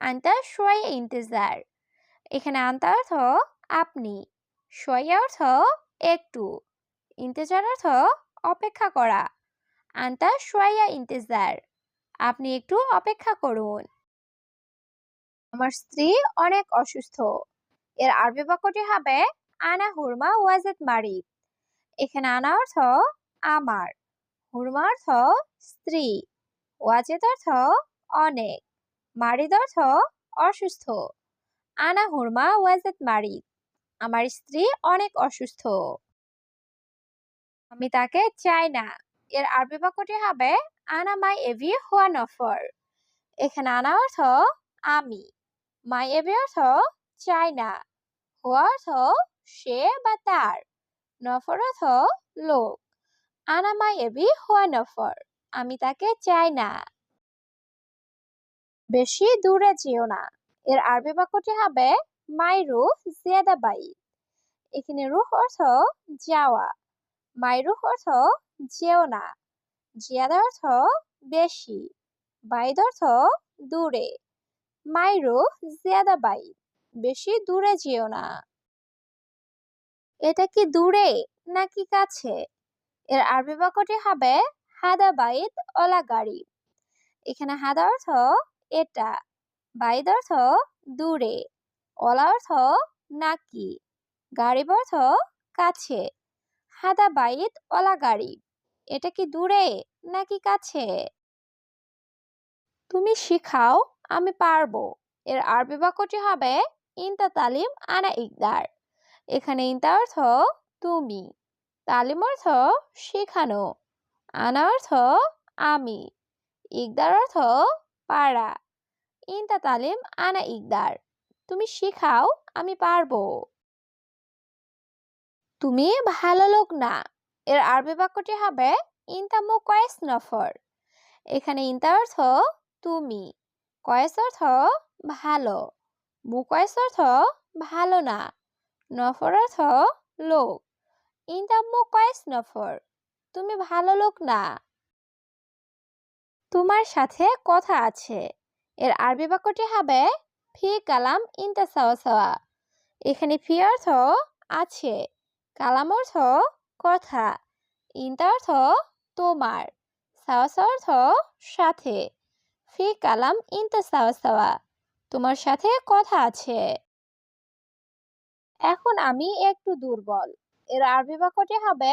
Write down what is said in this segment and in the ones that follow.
আন্তা শোয় ইন্তজার। এখানে আন্তা অর্থ আপনি শোয়া অর্থ একটু, ইন্তজার অর্থ অপেক্ষা করা। আন্তা শোয়া ইন্তজার, আপনি একটু অপেক্ষা করুন। আমার স্ত্রী অনেক অসুস্থ। এর আরবি বাক্যটি হবে, আনা হুরমা ওয়াজেদ মারিদ এখানে আনা অর্থ আমার। হুরমা অর্থ স্ত্রী। ওয়াজেদ অর্থ অনেক। মারিদ অর্থ অসুস্থ। আনা হুরমা ওয়াজেদ মারিদ। আমার স্ত্রী অনেক অসুস্থ। আমি তাকে চাই না। এর আরবি বাক্যটি হবে, আনা মাই এভি হুয়া নফর এখানে আনা অর্থ, আমি। মাই এভি অর্থ, চাই না। হুয়া অর্থ, সে বা তার। নফর অর্থ, লোক। আনা মাই এভি হুয়া নফর আমি তাকে চাই না। বেশি দূরে যেও না। এর আরবি বাক্যটি হবে মাই রুহ জিয়াদা বাইদ এখানে রুহ অর্থ, যাওয়া। মাই রুহ অর্থ, যেও না। জিয়াদা অর্থ, বেশি। বাইদ অর্থ, দূরে। মাই রুহ জিয়াদা বাইদ বেশি দূরে যেও না। এটা কি দূরে নাকি কাছে? এর আরবি বাক্যটি হবে হাদা বাইদ অলা গাড়ি এখানে হাদা অর্থ এটা বাইদ অর্থ দূরে, অলা অর্থ নাকি গাড়িব অর্থ কাছে, হাদা বাইদ অলা গাড়ি, এটা কি দূরে নাকি কাছে? তুমি শিখাও, আমি পারব। এর আরবি বাক্যটি হবে, ইনতা তালিম আনা ইকদার। এখানে ইনতা অর্থ তুমি, তালিম অর্থ শেখানো, আনা অর্থ আমি, ইকদার অর্থ পারা। ইনতা তালিম আনা ইকদার। তুমি শেখাও, আমি পারব। তুমি ভালো লোক না। এর আরবি বাক্যটি হবে ইনতা মু কয়েস নফর। এখানে ইনতা অর্থ তুমি, কয়েস অর্থ ভালো, মু কয়েস অর্থ ভালো না, নফর অর্থ লোক। ইনতা মু কয়েস নফর, তুমি ভালো লোক না। তোমার সাথে কথা আছে। এর আরবি বাক্যটি হবে ফি কালাম ইনতা সাওয়া সাওয়া। এখানে ফি অর্থ আছে, কালাম অর্থ কথা, ইনতা অর্থ তোমার, সাওয়া সাওয়া অর্থ সাথে, ফি কালাম ইনতা সাওয়া সাওয়া, তোমার সাথে কথা আছে। এখন আমি একটু দুর্বল। এর আরবি বাক্যটি হবে,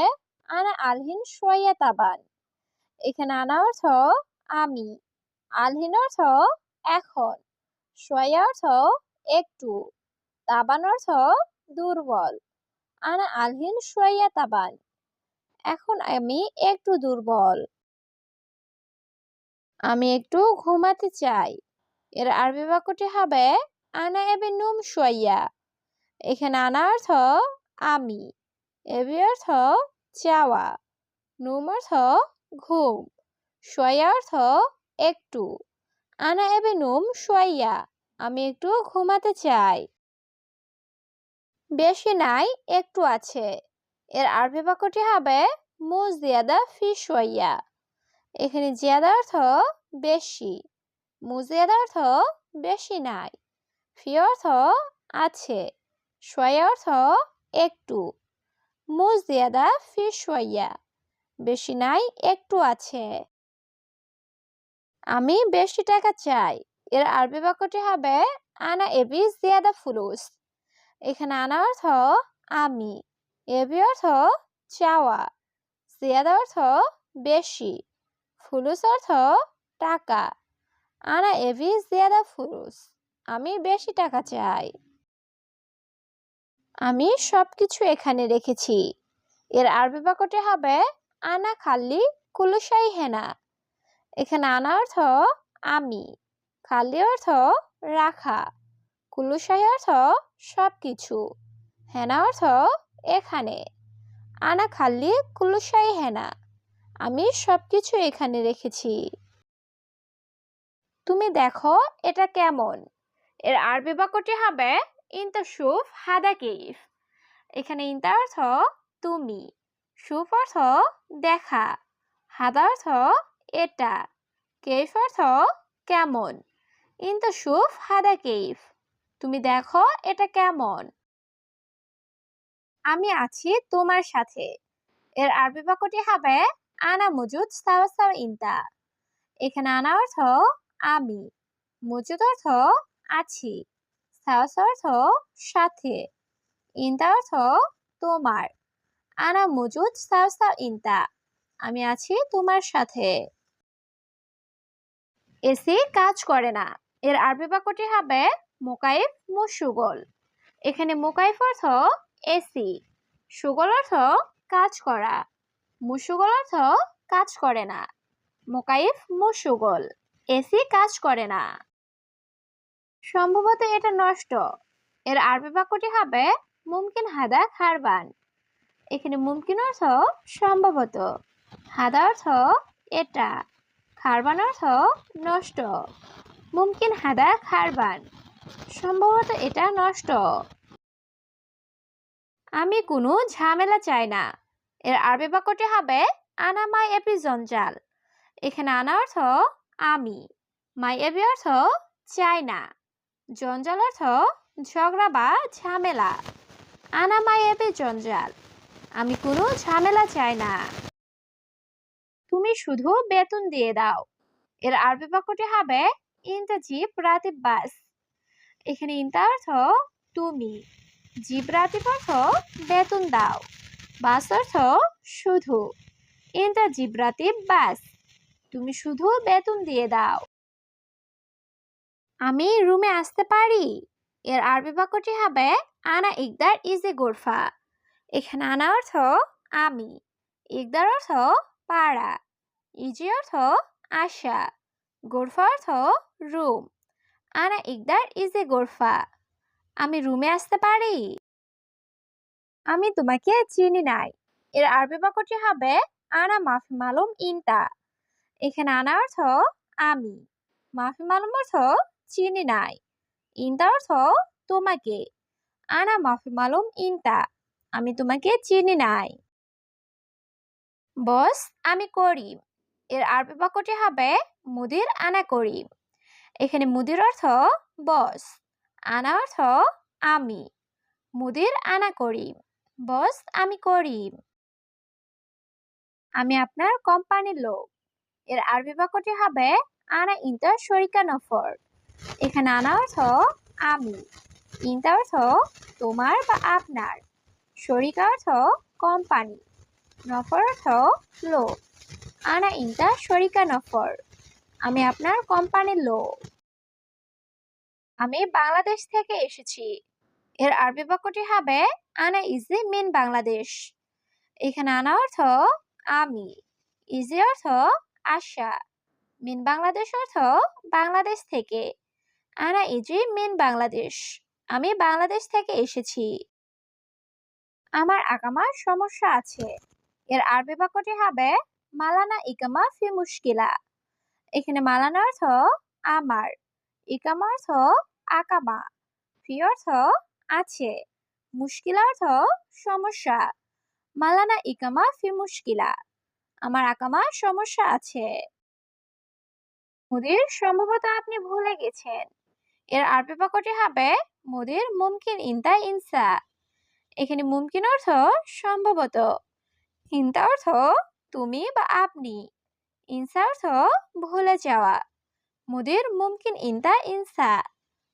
আনা আলহিন সোয়া তাবান। এখানে আনা অর্থ আমি, আলহিন অর্থ এখন অর্থ একটু তাবান অর্থ দুর্বল আনা আলহিন সোয়া তাবান, এখন আমি একটু দুর্বল আমি একটু ঘুমাতে চাই এর আরবি বাক্যটি হবে, আনা এবে নুম সোয়া এখানে আনা অর্থ আমি, এবি অর্থ চাওয়া নুম অর্থ ঘুম সোয়া অর্থ একটু। আনা এবে নুম সোয়া আমি একটু ঘুমাতে চাই। বেশি নাই, একটু আছে। এর আরবি বাক্যটি হবে মু জিয়াদা ফি সোয়া এখানে জিয়াদা অর্থ বেশি মু জিয়াদা অর্থ বেশি নাই, ফি অর্থ আছে সোয়া অর্থ একটু মু জিয়াদা ফি সোয়া বেশি নাই, একটু আছে। আমি বেশি টাকা চাই। এর আরবি বাক্যটি হবে, আনা এবি জিয়াদা ফুলুস। এখানে আনা অর্থ, আমি। এবি অর্থ, চাওয়া। জিয়াদা অর্থ, বেশি। ফুলুস অর্থ, টাকা। আনা এবি জিয়াদা ফুলুস। আমি বেশি টাকা চাই। আমি সব কিছু এখানে রেখেছি। এর আরবি বাক্যটি হবে, আনা খাল্লি কুলুসাই হেনা। এখানে আনা অর্থ আমি, খালি অর্থ রাখা, কুলুসাই অর্থ সব কিছু হেনা অর্থ এখানে, আনা খাল্লি কুলুসাই হেনা, আমি সব কিছু এখানে রেখেছি। তুমি দেখো এটা কেমন। এর আরবি বাক্যটি হবে ইনতা সুফ হাদা কেইফ এখানে ইনতা অর্থ তুমি, সুফ অর্থ দেখা, হাদা অর্থ এটা কেইফ অর্থ কেমন? ইনতা সুফ হাদা কেইফ তুমি দেখো এটা কেমন? আমি আছি তোমার সাথে। এর আরবি বাক্যটি হবে, আনা মজুদ সাওয়া ইনতা। এখানে আনা অর্থ, আমি। মজুদ অর্থ, আছি। সাওয়া অর্থ, সাথে। ইনতা অর্থ, তোমার। আনা মজুদ সাওয়া ইনতা। আমি আছি তোমার সাথে। এসি কাজ করে না। এর আরবি বাক্যটি হবে মোকাইফ মুসুগল এখানে মোকাইফ অর্থ এসি। সুগল অর্থ কাজ করা। মুসুগল অর্থ কাজ করে না। মোকাইফ মুসুগল এসি কাজ করে না। সম্ভবত এটা নষ্ট। এর আরবি বাক্যটি হবে মুমকিন হাদা খারবান। এখানে মুমকিন অর্থ সম্ভবত। হাদা অর্থ এটা, খারবান অর্থ নষ্ট। মুমকিন হাদা খারবান, সম্ভবত এটা নষ্ট। আমি কোনো ঝামেলা চাই না। এর আরবি বাক্যটি হবে, আনা মাই এপি জঞ্জাল। এখানে আনা অর্থ, আমি। মাই এবি অর্থ, চাই না। জঞ্জাল অর্থ, ঝগড়া বা ঝামেলা। আনা মাই এবি জঞ্জাল। আমি কোনো ঝামেলা চাই না। তুমি শুধু বেতন দিয়ে দাও। এর আরবি বাক্যটি হবে, ইনতা জিপ রাতিব বাস। এখানে ইনতা অর্থ, তুমি। জিব রাতিব অর্থ, বেতন দাও। বাস অর্থ, শুধু। ইনতা জিব রাতিব বাস, তুমি শুধু বেতন দিয়ে দাও। আমি রুমে আসতে পারি? এর আরবি বাক্যটি হবে, আনা ইকদার ইজ এ গোরফা। এখানে আনা অর্থ, আমি। ইকদার অর্থ পাড়া। ইজি অর্থ আশা, গোরফা অর্থ রুম। আনা ইকদার ইজ এ গোরফা। আমি রুমে আসতে পারি? আমি তোমাকে চিনি নাই। এর আরবি বাক্যটি হবে, আনা মাফি মালুম ইনতা। এখানে আনা অর্থ আমি, মাফি মালুম অর্থ চিনি নাই। ইনতা অর্থ তোমাকে, আনা মাফি মালুম ইনতা। আমি তোমাকে চিনি নাই। বস, আমি করিম এর আরবি বাক্যটি হবে মুদির আনা করিম এখানে মুদির অর্থ বস, আনা অর্থ আমি। মুদির আনা করিম বস, আমি করিম আমি আপনার কোম্পানির লোক। এর আরবি বাক্যটি হবে আনা ইন্তা শরিকা নফর। এখানে আনা অর্থ আমি, ইন্তা অর্থ তোমার বা আপনার। শরিকা অর্থ কোম্পানি। নফর অর্থ লো। আনা ইন্তা শরিকা নফর। আমি আপনার কোম্পানির লো। আমি বাংলাদেশ থেকে এসেছি। এর আরবি বাক্যটি হবে, আনা ইজি মিন বাংলাদেশ। এখানে আনা অর্থ, আমি। ইজি অর্থ, আশা। মিন বাংলাদেশ অর্থ, বাংলাদেশ থেকে। আনা ইজি মিন বাংলাদেশ। আমি বাংলাদেশ থেকে এসেছি। আমার আকামার সমস্যা আছে। এর আরবি বাক্যটি হবে, মালানা ইকামা ফি মুশকিলা। এখানে মালানা অর্থ আমার। ইকামা অর্থ আকামা। ফি অর্থ আছে। মুশকিলা অর্থ সমস্যা। মালানা ইকামা ফি মুশকিলা। আমার আকামা সমস্যা আছে। মুদির সম্ভবত আপনি ভুলে গেছেন। এর আরবি বাক্যটি হবে, মুদির মুমকিন ইনতা ইনসা। এখানে মুমকিন অর্থ সম্ভবত। ইনতা অর্থ তুমি বা আপনি। ইনসা অর্থ ভুলে যাওয়া। মুদির মুমকিন ইনতা ইনসা।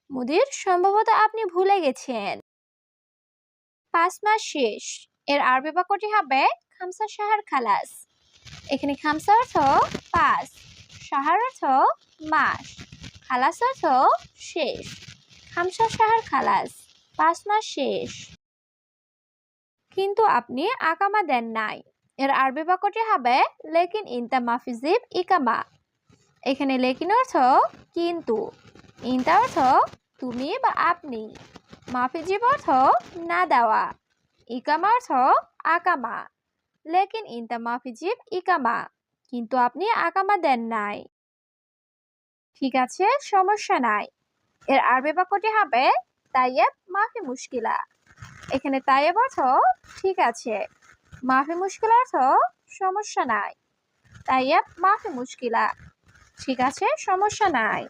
মুদির সম্ভবত আপনি ভুলে গেছেন। পাঁচ মাস শেষ। এর আরবি বাক্যটি হবে খামসা সাহার খালাস। এখানে খামসা অর্থ পাঁচ। সাহার অর্থ মাস। খালাস অর্থ শেষ। খামসা সাহার খালাস। পাঁচ মাস শেষ। কিন্তু আপনি আকামা দেন নাই। এর আরবি বাক্যটি হবে, লেকিন ইনতা মাফিজিব ইকামা। এখানে লেকিন অর্থ, কিন্তু। ইনতা অর্থ, তুমি বা আপনি। মাফিজিব অর্থ, না দেওয়া। ইকামা অর্থ আকামা লেকিন ইনতা মাফিজিব ইকামা, কিন্তু আপনি আকামা দেন নাই। ঠিক আছে, সমস্যা নাই। এর আরবি বাক্যটি হবে তাইয়েব মাফি মুশকিলা। এখানে তাই অর্থ ঠিক আছে। মাফি মুশকিল অর্থ সমস্যা নাই। তাই মাফি মুশকিলা। ঠিক আছে, সমস্যা নাই।